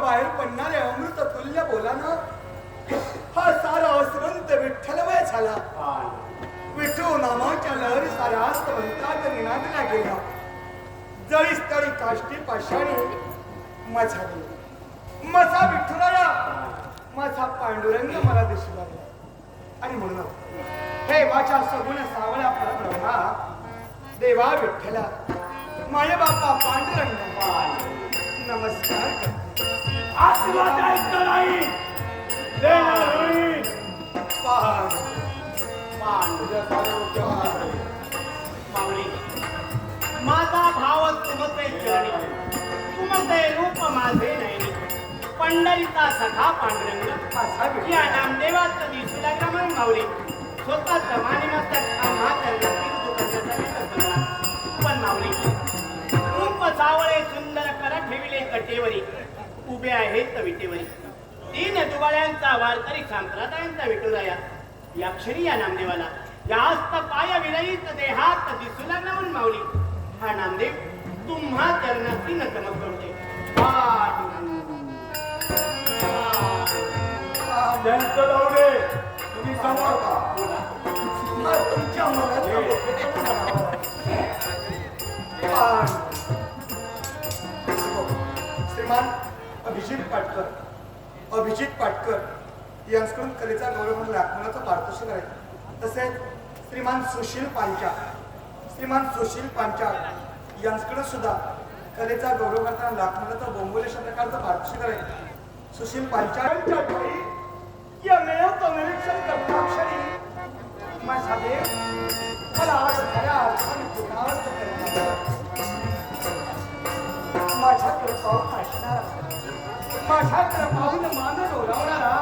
बाहेर पडणारे अमृत तुल्य बोलानं हा सारा असंत विठ्ठलमय झाला. विठू नामाच्या लहरी सारा अस्तवंतात निनादला गेला. जळी स्थळी काष्टी पाषाणी माझा गेला माझा विठ्ठुराया माझा पांडुरंग मला दिसू लागला. आणि म्हणून हे माझ्या सगुण सावळ्या परब्रह्मा देवा विठ्ठला माय बापा पांडुरंग नमस्कार आशीर्वाद ऐकत नाही. माझा भाव तुमचे चरणी. तुमचे रूप माझे नयनी. पंढरीचा सखा विठ्ठल. या नामदेवाचं दिसू लागला म्हणून माऊली. स्वतःच मानिमस्तक पण माऊली रूप सावळे सुंदर कर ठेविले कटेवरी. उभे आहेत विटेवरी तीन दुवाळ्यांचा वारकरी संप्रदायांचा विठुराया. या क्षणी या नामदेवाला जास्त पाय विरहित देहात दिसू लागला म्हणून माऊली. हा नामदेव तुम्हा चरणाची नतमक करते तुम्ही समोर हा तुमच्या. श्रीमान अभिजित पाटकर. अभिजित पाटकर यांच्याकडून कलेचा गौरव म्हणून लाखोनाचं मार्गदर्शन आहे तसेच श्रीमान सुशील पांचाळ श्रीमान सुशील पांचाळ यांच्याकडे सुद्धा कलेचा गौरव करताना लाखोनाचं बोंबोले अशा प्रकारचं आहे. सुशील पांचाळच्या ठाई या मेळाचं निरीक्षण करता क्षणी मला आज खऱ्या अर्थाने पुनरावृत्त करणार माझ्याकडे पाहून माझ्याकडे पाहून मान डोलावणारा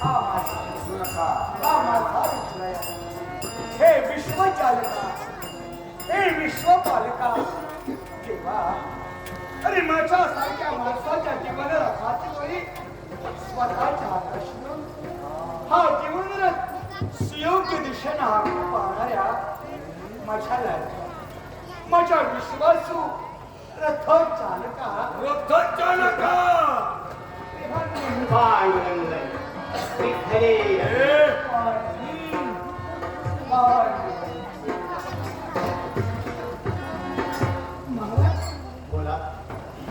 हा माझा हा माझा विठुराया हे विश्वचालका हे विश्वपालका. देवा अरे माझ्या सारख्या माणसाच्या जीवन रथाची वरी स्वतःच्या प्रश्न हा जीवनरथ सुयोग्य दिशेनं हाकून पाहणाऱ्या माझ्या लाडक्या माझ्या विश्वासू रथ चालका रथ तेव्हा विठ्ठले. महाराज बोला.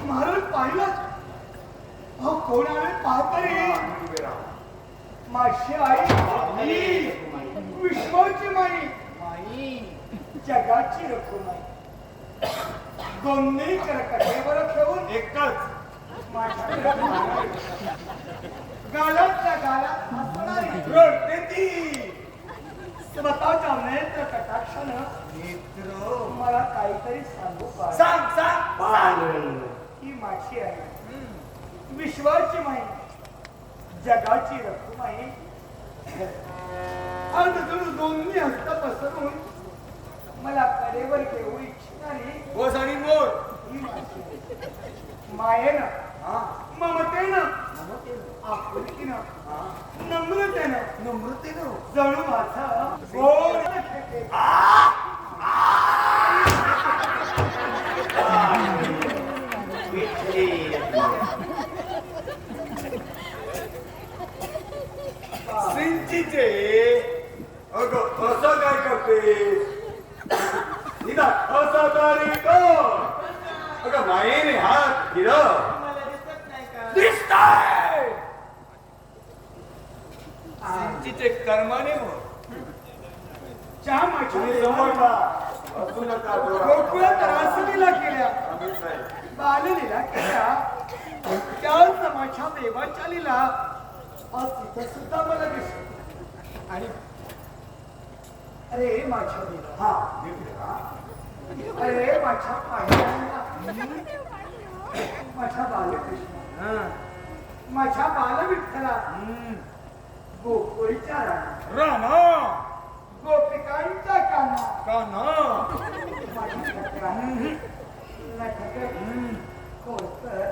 महाराज पाहिलं? अहो कोण आले? पाहतरी माझी आई. विश्वाची माई. जगाची रखुमाई. दोन्ही करकटेवर ठेवून एकच. गालात हसणारी रडते ती स्वतःच्या नेत्र कटाक्षानं मित्र मला काहीतरी सांगू पाहिजे सांग सांग ही माझी आहे विश्वाची माई. जगाची रखुमाई. तुझं दोन्ही हस्त पसरून मला कडेवर घेऊ इच्छिणारी बस आणि मोर ही आहे. मायेनं हा. ममतेनं आपुलकीनं नम्रतेनं नम्रतेनं. जणू माझा गोड. सिंचीचे. अग असं काय करते निदा असं तरी कर अगं मायेने हात फिर दिसताय सिंचीचे कर्माने हो। चहा माझ्या तुम्ही देवाला समोरला असू नका गोकुळात रासलीला केल्या बाललीला केल्या। त्याच माझ्या देवाच्या लीला आज तिथं सुद्धा मला दिसत आणि अरे माझ्या देवा हा? अरे माझ्या माझ्या बालकृष्ण माझ्या बालविठ्ठला गोकुळीच्या गोकुळच्या रामा गोपिकांचा काना काना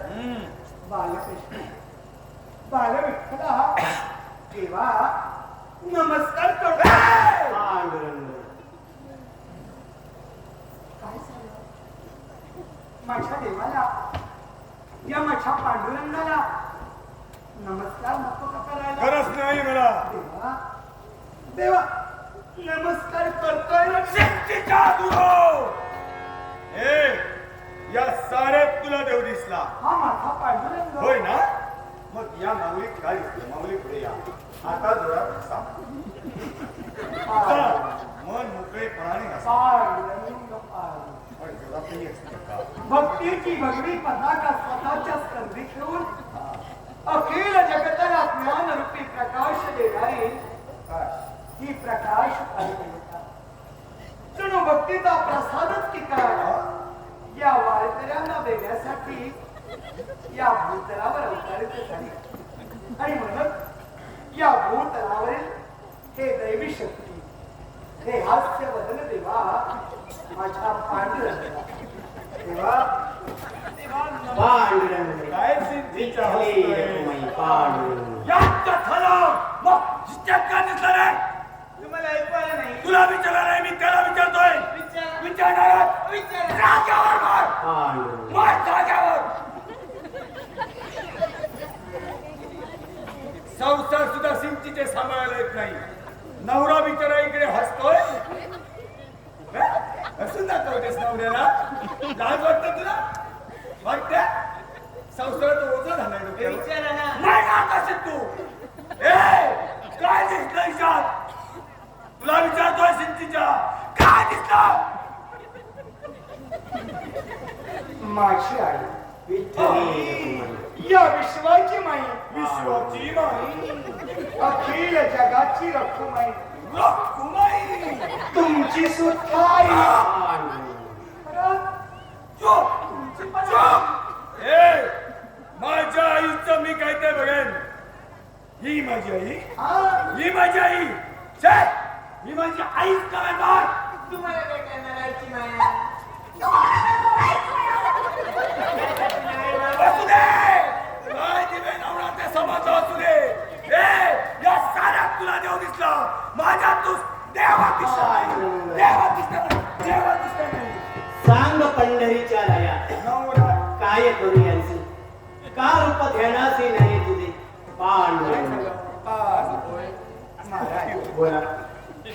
हम्म. बालकृष्ण बालविठ्ठला देवा नमस्कार करतो पांडुरंग काय झालं माझ्या देवाला या माझ्या पांडुरंगाला नमस्कार नको का करायला? खरंच नाही मला देवा देवा नमस्कार करतोय. ना शक्तीचा हे या साऱ्यात तुला देव दिसला. हा माझा पांडुरंग. होय ना? मग या माऊलीत काय दिसलं माऊली पुढे या. आता जोरा कसा मन मोकळेपणाने घासा पांडुरंग पांडुरंग. भक्तीची भगवी पताका स्वतःच्या स्कंदी ठेवून अखिल जगताला ज्ञान रूपी प्रकाश देणारी ही प्रकाश पाहिजे जणू भक्तीचा प्रसादच की काय? या वारकऱ्यांना देण्यासाठी या भूतलावर अवतारित झाली. आणि म्हणत या भूतलावरील हे दैवी शक्ती हे हास्य वदन देवा माझ्या पांडुरंगा देवा पांडुरंग. काय पांडुरंग. कथाला मग शिस्त्यात का दिसला तुम्हाला नाही. तुला विचारला नाही मी त्याला विचारतोय. विचार. विचारणार विचार. जाग्यावर मार मार जाग्यावर संसार सुद्धा सिंचीचे सांभाळायला येत नाही. नवरा बिचारा इकडे हसतोय? हसून दाखवतेस नवऱ्याला? लाज वाटत तुला? वाटते? संसारात ओझं झालंय. विचारा ना नाही ना तसे तू ए काय दिसलं हिच्यात तुला विचारतोय सिंचीच्या काय दिसलं माझी आई विठ्ठले रखुमाई या विश्वाची माई विश्वाची माई अखिल जगाची रखुमाई रखुमाई तुमची सुद्धा माझ्या आईचं मी काय ते बघेन ही माझी आई ही माझी आई ही माझी आईच काय तुम्हाला काय करणार आईची माया?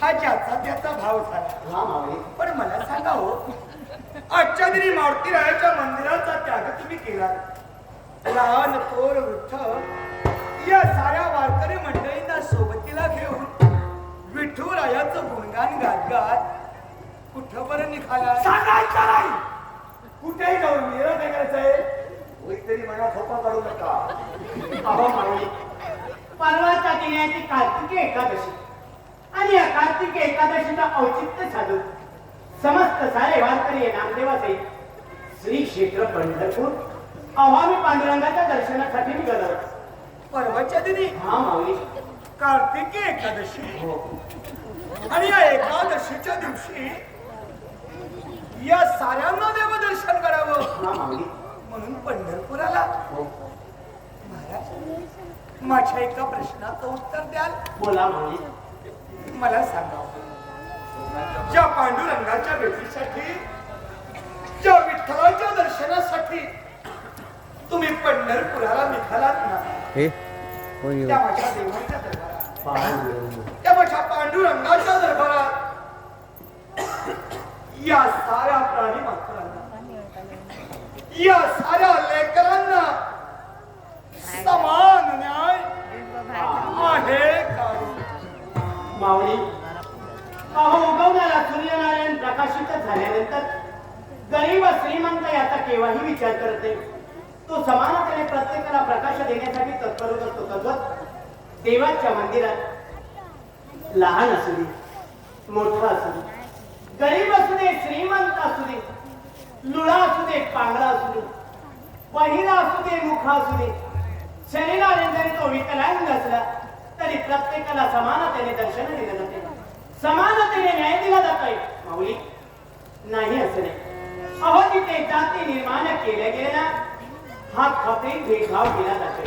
हा ज्याचा त्याचा भाव झाला. हा मावळी पण मला सांगा हो आजच्या दिनी मारुती रायाच्या मंदिराचा त्याग तुम्ही केला? लहान थोर वृद्ध या साऱ्या वारकरी मंडळींना सोबतीला घेऊन विठुरायाचं गुणगान गात गात कुठपर्यंत निघाला? सांगायचं नाही! कुठेही जाऊन मेरा काय करायचंय कोणीतरी मला झोपा काढू नका. अहो परवाच्या दिनाची कार्तिकी एकादशी. आणि या कार्तिकी एकादशीचा औचित्य साधून समस्त सारे वारकरी नामदेवाचे श्री क्षेत्र पंढरपूर अवामी पांडुरंगाच्या दर्शनासाठी निघालो. परवाच्या दिनी हा माऊली. कार्तिकी एकादशी. हो. आणि या एकादशीच्या दिवशी या साऱ्यांना देवदर्शन करावं. हा माऊली. म्हणून पंढरपुराला. हो. महाराज माझ्या एका प्रश्नाचं उत्तर द्याल. बोला माऊली. मला सांगा ज्या पांडुरंगाच्या भेटीसाठी ज्या विठ्ठलाच्या दर्शनासाठी तुम्ही पंढरपुराला निघालात ना हे? कोण येऊ त्या माझ्या देवाच्या दरबारात. पांडुरंग. त्या माझ्या पांडुरंगाच्या दरबारात. या साऱ्या प्राणी मात्रांना या मावळी अहो उगवणारा सूर्यनारायण प्रकाशित झाल्यानंतर गरीब श्रीमंत याचा केव्हाही विचार करत नाही. तो समानतेने प्रत्येकाला प्रकाश देण्यासाठी तत्पर होत असतो. तद्वत देवाच्या मंदिरात लहान असू दे मोठा असू दे गरीब असू दे श्रीमंत असू दे लुळा असू दे पांढरा असू दे बहिरा असू दे मुखा असू दे शरीराने जरी तो विकलांग असला तरी प्रत्येकाला समानतेने दर्शन दिलं जाते. समानतेने न्याय दिला जातोय. माऊली नाही असं नाही. अहो तिथे जाती निर्माण केल्या गेल्या. हा खपरी भेदभाव केला जातोय.